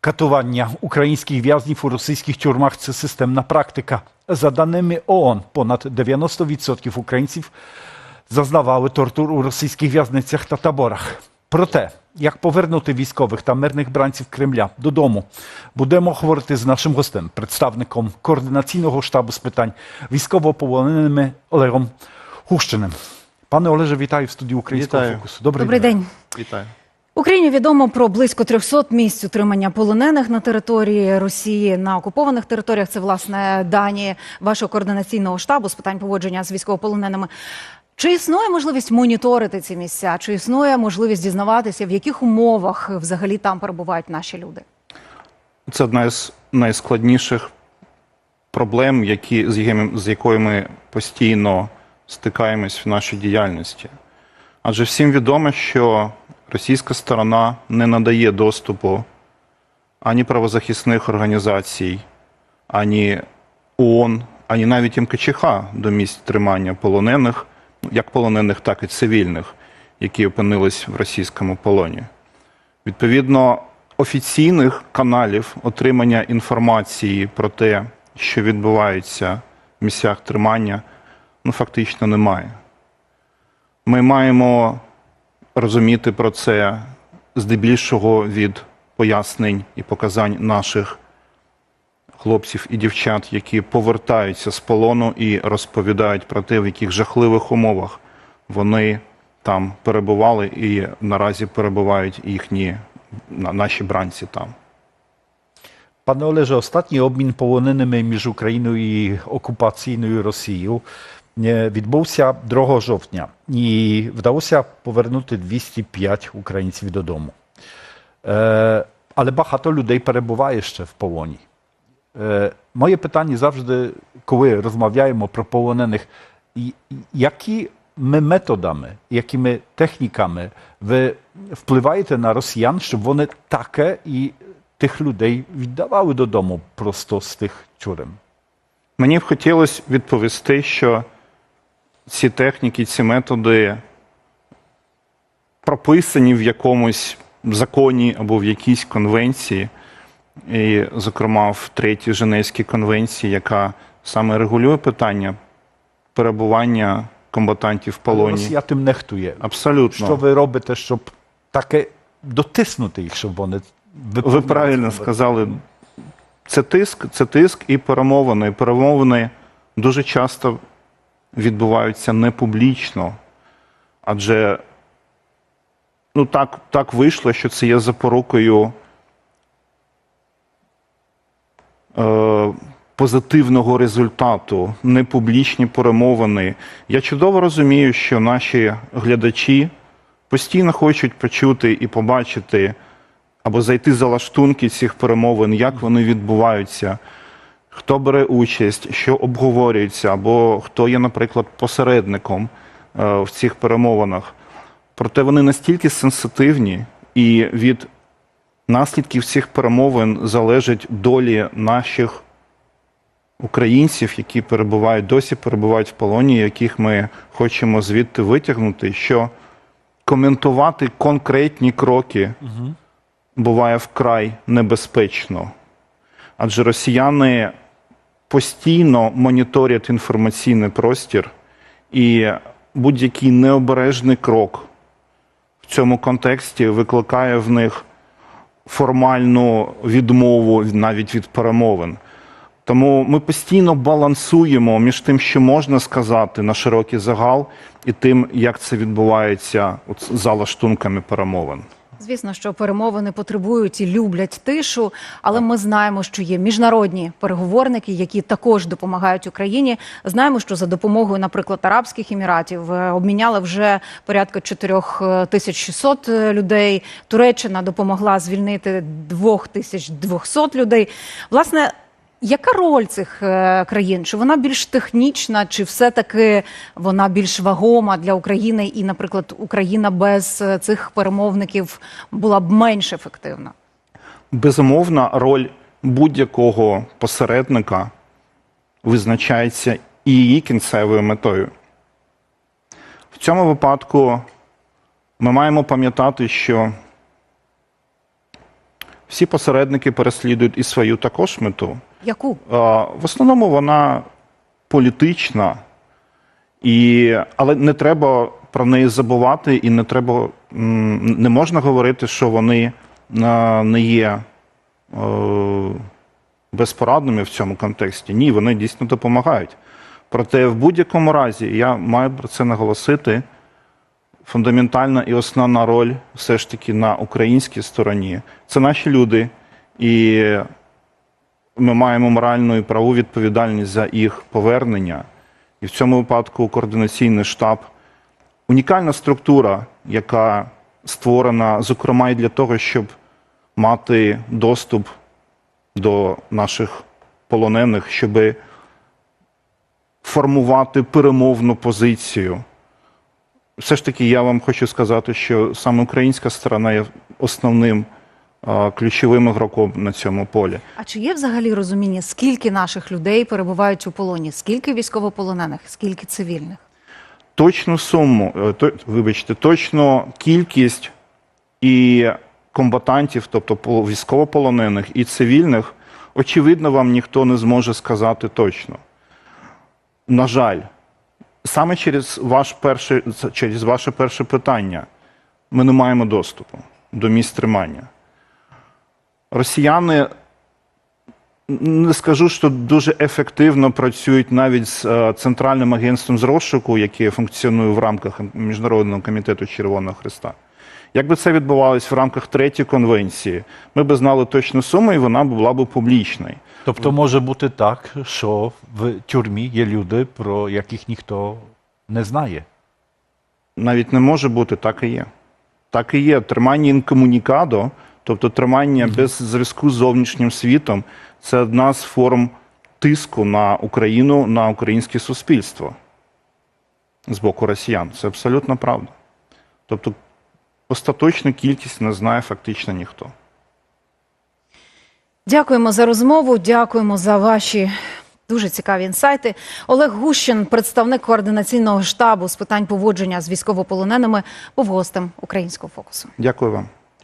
Katowania ukraińskich więźniów u rosyjskich тюрмах – це системна практика. За даними ООН, понад 90% українців зазнавали тортур у російських в'язницях та таборах. Про те, як повернути військових та мирних бранців Кремля додому, будемо говорити з нашим гостем, представником координаційного штабу з питань військовополоненими Олегом Гущиним. Пане Олеже, вітаю в студії Українського Вітаю. фокусу. Добрий, Добрий день. Вітаю. Україні відомо про близько 300 місць утримання полонених на території Росії на окупованих територіях. Це власне дані вашого координаційного штабу з питань поводження з військовополоненими. Чи існує можливість моніторити ці місця? Чи існує можливість дізнаватися, в яких умовах взагалі там перебувають наші люди? Це одна з найскладніших проблем, які, з, якою ми постійно стикаємось в нашій діяльності. Адже всім відомо, що російська сторона не надає доступу ані правозахисних організацій, ані ООН, ані навіть МКЧХ до місць тримання полонених, як полонених, так і цивільних, які опинились в російському полоні. Відповідно, офіційних каналів отримання інформації про те, що відбувається в місцях тримання, ну фактично немає. Ми маємо розуміти про це здебільшого від пояснень і показань наших хлопців і дівчат, які повертаються з полону і розповідають про те, в яких жахливих умовах вони там перебували і наразі перебувають їхні наші бранці там. Пане Олеже, останній обмін полоненими між Україною і окупаційною Росією відбувся 2 жовтня і вдалося повернути 205 українців додому. Е, Але багато людей перебуває ще в полоні. Е, Моє питання завжди, коли розмовляємо про полонених, які ми методами, якими техніками ви впливаєте на росіян, щоб вони таке і тих людей віддавали додому просто з тих тюрем? Мені б хотілося відповісти, що ці техніки, ці методи прописані в якомусь законі або в якійсь конвенції, і, зокрема, в третій Женевській конвенції, яка саме регулює питання перебування комбатантів в полоні. Росія тим нехтує. Абсолютно. Що ви робите, щоб таке дотиснути їх, щоб вони Ви правильно сказали. Це тиск, це тиск і перемовини. Перемовини дуже часто відбуваються не публічно, адже ну, так, так вийшло, що це є запорукою е, позитивного результату, непублічні перемовини. Я чудово розумію, що наші глядачі постійно хочуть почути і побачити або зайти за лаштунки цих перемовин, як вони відбуваються, хто бере участь, що обговорюється, або хто є, наприклад, посередником е, в цих перемовинах. Проте вони настільки сенситивні, і від наслідків цих перемовин залежать долі наших українців, які перебувають досі перебувають в полоні, яких ми хочемо звідти витягнути, що коментувати конкретні кроки буває вкрай небезпечно. Адже росіяни постійно моніторять інформаційний простір, і будь-який необережний крок в цьому контексті викликає в них формальну відмову навіть від перемовин. Тому ми постійно балансуємо між тим, що можна сказати на широкий загал, і тим, як це відбувається от за лаштунками перемовин. Звісно, що перемовини потребують і люблять тишу, але ми знаємо, що є міжнародні переговорники, які також допомагають Україні. Знаємо, що за допомогою, наприклад, Арабських Еміратів е, обміняли вже порядка 4600 людей. Туреччина допомогла звільнити 2200 людей. Власне. Яка роль цих е, країн? Чи вона більш технічна, чи все-таки вона більш вагома для України? І, наприклад, Україна без е, цих перемовників була б менш ефективна? Безумовна роль будь-якого посередника визначається і її кінцевою метою. В цьому випадку ми маємо пам'ятати, що всі посередники переслідують і свою також мету. Яку? В основному вона політична, і, але не треба про неї забувати, і не треба не можна говорити, що вони не є е, безпорадними в цьому контексті. Ні, вони дійсно допомагають. Проте в будь-якому разі я маю про це наголосити. Фундаментальна і основна роль все ж таки на українській стороні. Це наші люди, і ми маємо моральну і правову відповідальність за їх повернення. І в цьому випадку координаційний штаб унікальна структура, яка створена, зокрема, і для того, щоб мати доступ до наших полонених, щоб формувати перемовну позицію. Все ж таки, я вам хочу сказати, що саме українська сторона є основним а, ключовим ігроком на цьому полі. А чи є взагалі розуміння, скільки наших людей перебувають у полоні? Скільки військовополонених, скільки цивільних? Точну суму, е, то, вибачте, точну кількість і комбатантів, тобто військовополонених і цивільних, очевидно, вам ніхто не зможе сказати точно. На жаль, саме через, ваш перший, через ваше перше питання ми не маємо доступу до місць тримання. Росіяни не скажу, що дуже ефективно працюють навіть з е, центральним агентством з розшуку, яке функціонує в рамках Міжнародного комітету Червоного Христа. Якби це відбувалось в рамках третьої конвенції, ми б знали точну суму, і вона була б публічною. Тобто може бути так, що в тюрмі є люди, про яких ніхто не знає. Навіть не може бути, так і є. Так і є. Тримання інкомунікадо, тобто тримання без зв'язку з зовнішнім світом, це одна з форм тиску на Україну, на українське суспільство з боку росіян. Це абсолютно правда. Тобто остаточну кількість не знає фактично ніхто. Дякуємо за розмову. Дякуємо за ваші дуже цікаві інсайти. Олег Гущин, представник координаційного штабу з питань поводження з військовополоненими, був гостем українського фокусу. Дякую вам.